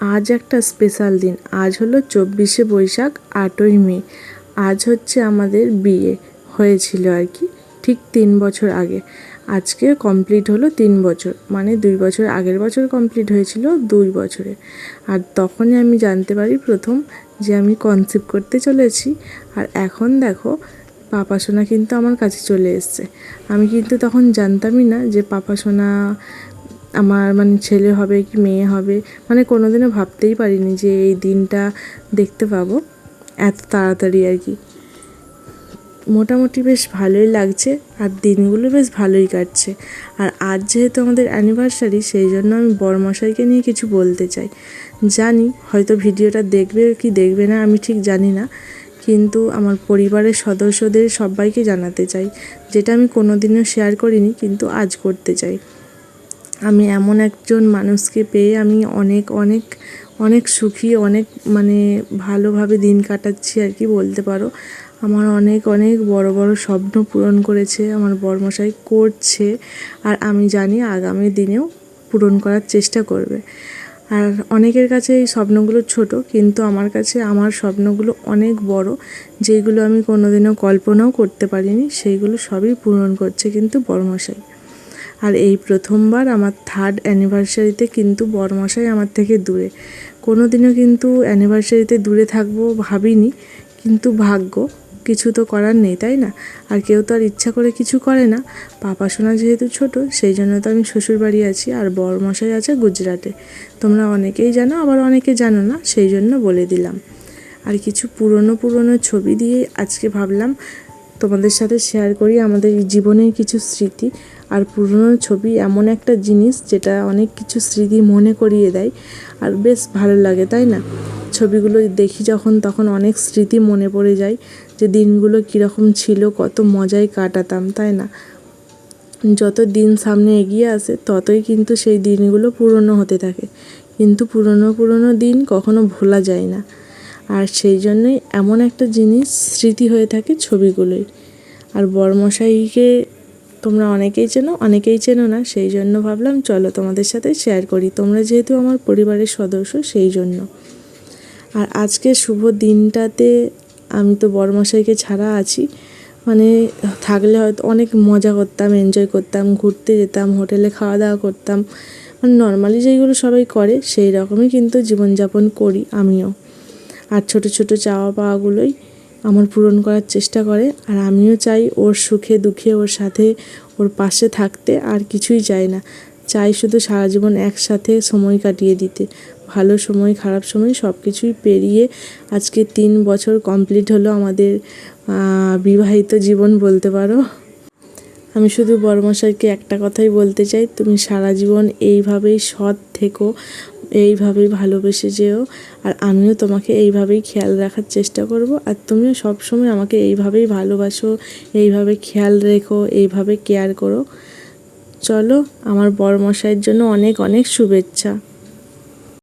আজ একটা স্পেশাল দিন। আজ হলো চব্বিশে বৈশাখ, আটই মে। আজ হচ্ছে আমাদের বিয়ে হয়েছিল আর কি, ঠিক তিন বছর আগে। আজকে কমপ্লিট হলো তিন বছর মানে দুই বছর আগের বছর কমপ্লিট হয়েছিল দুই বছরে। আর তখনই আমি জানতে পারি প্রথম যে আমি কনসিভ করতে চলেছি। আর এখন দেখো, পাপা সোনা কিন্তু আমার কাছে চলে এসছে। আমি কিন্তু তখন জানতামই না যে পাপা সোনা আমার মানে ছেলে হবে কি মেয়ে হবে মানে কোনোদিনও ভাবতেই পারিনি যে এই দিনটা দেখতে পাবো। এত তাড়াতাড়ি আর কি। মোটামুটি বেশ ভালোই লাগছে, আর দিনগুলো বেশ ভালোই কাটছে। আর আজ যেহেতু আমাদের অ্যানিভার্সারি সেই জন্য আমি বড়মশাইকে নিয়ে কিছু বলতে চাই। জানি, হয়তো ভিডিওটা দেখবে কি দেখবে না, আমি ঠিক জানি না। কিন্তু আমার পরিবারের সদস্যদের সবাইকে জানাতে চাই, যেটা আমি কোনোদিনও শেয়ার করিনি, কিন্তু আজ করতে চাই। আমি এমন একজন মানুষকে পেয়ে আমি অনেক অনেক অনেক সুখী, অনেক মানে ভালোভাবে দিন কাটাচ্ছি আর কি বলতে পারো। আমার অনেক অনেক বড় বড় স্বপ্ন পূরণ করেছে, আমার বর্মশাই করছে আর আমি জানি আগামী দিনেও পূরণ করার চেষ্টা করবে। আর অনেকের কাছে এই স্বপ্নগুলো ছোট, কিন্তু আমার কাছে আমার স্বপ্নগুলো অনেক বড়, যেগুলো আমি কোনোদিনও কল্পনাও করতে পারিনি, সেইগুলো সবই পূরণ করছে কিন্তু বড়মশাই আর এই প্রথমবার আমার থার্ড অ্যানিভার্সারিতে কিন্তু বরমশাই আমার থেকে দূরে। কোনো দিনও কিন্তু অ্যানিভার্সারিতে দূরে থাকব ভাবিনি, কিন্তু ভাগ্য, কিছু তো করার নেই, তাই না? আর কেউ তো আর ইচ্ছা করে কিছু করে না। পাপা সোনা যেহেতু ছোট, সেই জন্য তো আমি শ্বশুরবাড়ি আছি আর বরমশাই আছে গুজরাটে। তোমরা অনেকেই জানো, আবার অনেকে জানো না, সেই জন্য বলে দিলাম। আর কিছু পুরনো পুরনো ছবি দিয়ে আজকে ভাবলাম তোমাদের সাথে শেয়ার করি আমাদের জীবনের কিছু স্মৃতি আর পুরনো ছবি এমন একটা জিনিস যেটা অনেক কিছু স্মৃতি মনে করিয়ে দেয় আর বেশ ভালো লাগে, তাই না? ছবিগুলো দেখি যখন তখন অনেক স্মৃতি মনে পড়ে যায় যে দিনগুলো কীরকম ছিল, কত মজায় কাটাতাম, তাই না? যত দিন সামনে এগিয়ে আসে ততই কিন্তু সেই দিনগুলো পুরনো হতে থাকে। কিন্তু পুরনো পুরনো দিন কখনো ভোলা যায় না। আর সেই জন্যই এমন একটা জিনিস স্মৃতি হয়ে থাকে ছবিগুলোই আর বড়মশাইকে তোমরা অনেকেই চেনো অনেকেই চেনো না, সেই জন্য ভাবলাম চলো তোমাদের সাথে শেয়ার করি। তোমরা যেহেতু আমার পরিবারের সদস্য, সেই জন্য। আর আজকে শুভ দিনটাতে আমি তো বড়মশাইকে ছাড়া আছি। মানে থাকলে হয়তো অনেক মজা করতাম এনজয় করতাম, ঘুরতে যেতাম, হোটেলে খাওয়া দাওয়া করতাম। মানে নর্মালি যেইগুলো সবাই করে, সেই রকমই কিন্তু জীবনযাপন করি আমিও। আর ছোট ছোট চাওয়া পাওয়াগুলোই আমার পূরণ করার চেষ্টা করে। আর আমিও চাই ওর সুখে দুঃখে ওর সাথে ওর পাশে থাকতে, আর কিছুই চাই না। চাই শুধু সারা জীবন একসাথে সময় কাটিয়ে দিতে। ভালো সময়, খারাপ সময় সব কিছুই পেরিয়ে আজকে তিন বছর কমপ্লিট হলো আমাদের বিবাহিত জীবন বলতে পারো। আমি শুধু বড়মশাইকে একটা কথাই বলতে চাই, তুমি সারা জীবন এইভাবেই সৎ থেকো। এইভাবেই ভালোবেসে যেও। আর আমিও তোমাকে এইভাবেই খেয়াল রাখার চেষ্টা করব। আর তুমিও সবসময় আমাকে এইভাবেই ভালোবাসো, এইভাবে খেয়াল রেখো, এইভাবে কেয়ার করো। চলো, আমার বড় মশাইয়ের জন্য অনেক অনেক শুভেচ্ছা।